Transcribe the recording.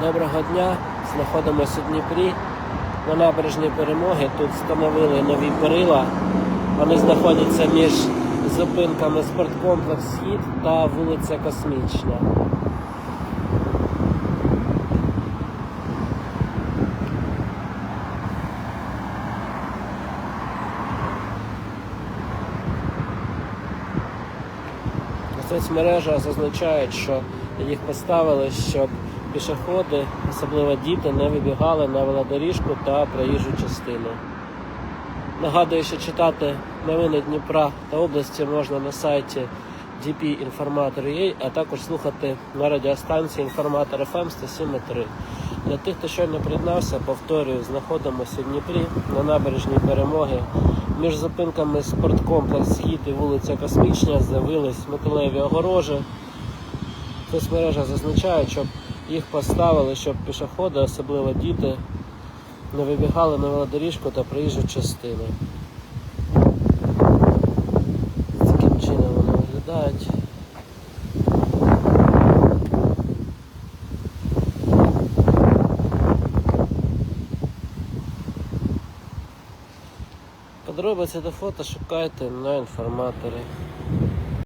Доброго дня. Знаходимося у Дніпрі. На набережній перемоги тут встановили нові перила. Вони знаходяться між зупинками спорткомплекс Схід та вулиця Космічна. У соцмережах зазначають, що їх поставили, щоб пішоходи, особливо діти, не вибігали на велодоріжку та проїжджу частину. Нагадую, що читати новини Дніпра та області можна на сайті dpinformator.ua, а також слухати на радіостанції Інформатор FM 107.3. Для тих, хто щойно приєднався, повторюю, знаходимося у Дніпрі на набережній перемоги. Між зупинками спорткомплекс Схід і вулиця Космічна з'явились металеві огорожі. Соцмережа зазначає, щоб їх поставили, щоб пішоходи, особливо діти, не вибігали на велодоріжку та проїжджу частину. Таким чином вони виглядають. Подробиці до фото шукайте на інформаторі.